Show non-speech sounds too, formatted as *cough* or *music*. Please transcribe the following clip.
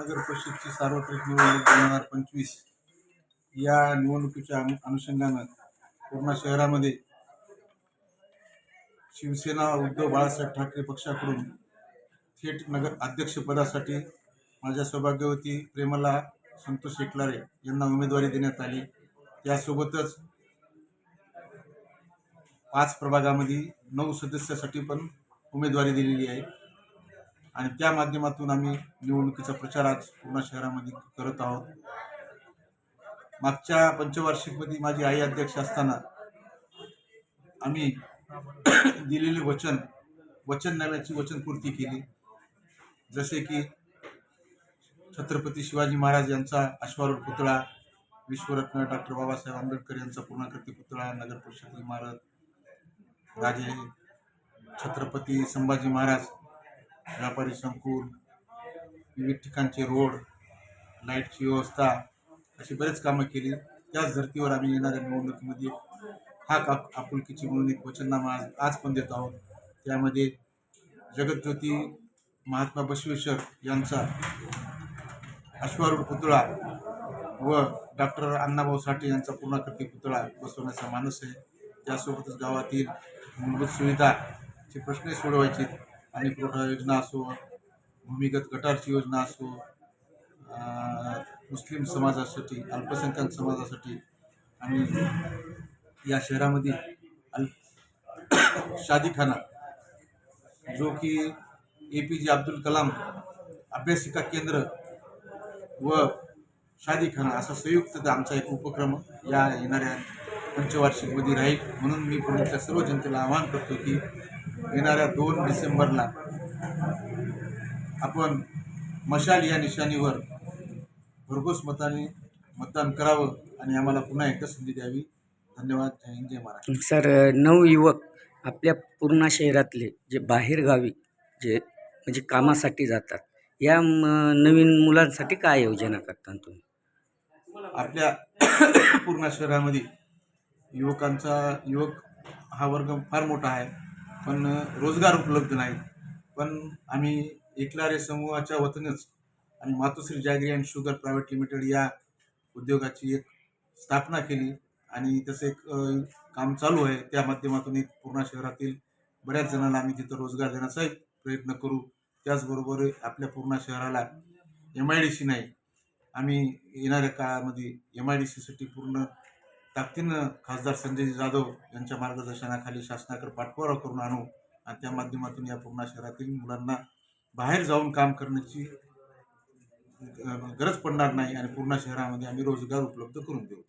नगर परिषदची सार्वत्रिक निवडणूक दोन हजार पंचवीस या निवडणुकीच्या अनु अनुषंगानं पूर्णा शहरामध्ये शिवसेना उद्धव बाळासाहेब ठाकरे पक्षाकडून थेट नगर अध्यक्षपदासाठी माझ्या सौभाग्यवती प्रेमला संतोष एकलारे यांना उमेदवारी देण्यात आली. त्यासोबतच पाच प्रभागामध्ये नऊ सदस्यासाठी पण उमेदवारी दिलेली आहे. आणि त्या माध्यमातून आम्ही निवडणुकीचा प्रचार आज पूर्णा शहरामध्ये करत आहोत. मागच्या पंचवार्षिकमध्ये माझी आई अध्यक्ष असताना आम्ही दिलेले वचन वचन वचननाम्याची वचनपूर्ती केली. जसे की छत्रपती शिवाजी महाराज यांचा अश्वारूढ पुतळा विश्वरत्न डॉक्टर बाबासाहेब आंबेडकर यांचा पूर्णाकृती पुतळा नगर परिषद इमारत राजे छत्रपती संभाजी महाराज व्यापारी संकुल विविध ठिकाणचे रोड लाईटची व्यवस्था अशी बरेच कामं केली. त्याच धर्तीवर आम्ही येणाऱ्या निवडणुकीमध्ये हा का आपुलकीची म्हणून एक वचननामा आज आज पण देत आहोत. त्यामध्ये जगतज्योती महात्मा बसवेश्वर यांचा अश्वारूढ पुतळा व डॉक्टर अण्णाभाऊ साठे यांचा पूर्णाकृती पुतळा बसवण्याचा मानस आहे. त्यासोबतच गावातील मूलभूत सुविधाचे प्रश्न सोडवायचे. पाणीपुरवठा पुरवठा योजना असो भूमिगत गटारची योजना असो मुस्लिम समाजासाठी अल्पसंख्याक समाजासाठी आणि या शहरामध्ये अल शादीखाना जो की ए पी जे अब्दुल कलाम अभ्यासिका केंद्र व शादीखाना असा संयुक्त आमचा एक उपक्रम या येणाऱ्या पंचवार्षिकमध्ये राहील. म्हणून मी पुण्याच्या सर्व जनतेला आवाहन करतो की येणाऱ्या दोन डिसेंबरला आपण मशाल या निशाणीवर भरघोस मताने मतदान करावं आणि आम्हाला पुन्हा एकदा संधी द्यावी. धन्यवाद. जय हिंद जय महाराष्ट्र. सर नवयुवक आपल्या पूर्णा शहरातले जे बाहेरगावी जे म्हणजे कामासाठी जातात या नवीन मुलांसाठी काय योजना करता तुम्ही? आपल्या *coughs* पूर्णा शहरामध्ये युवकांचा युवक हा वर्ग फार मोठा आहे. पण रोजगार उपलब्ध नाही पण आम्ही एकलारे समूहाच्या वतीनेच आणि Matoshri jaggery and sugar private limited या उद्योगाची एक स्थापना केली आणि तसं एक काम चालू आहे. त्या माध्यमातून एक पूर्णा शहरातील बऱ्याच जणांना आम्ही तिथं रोजगार देण्याचा एक प्रयत्न करू. त्याचबरोबर आपल्या पूर्णा शहराला एम आय डी सी नाही आम्ही येणाऱ्या काळामध्ये एम आय डी सीसाठी पूर्ण ताकदीनं खासदार संजय जाधव यांच्या मार्गदर्शनाखाली शासनाकडे पाठपुरावा करून आणू आणि त्या माध्यमातून या पूर्णा शहरातील मुलांना बाहेर जाऊन काम करण्याची गरज पडणार नाही आणि पूर्णा शहरामध्ये आम्ही रोजगार उपलब्ध करून देऊ.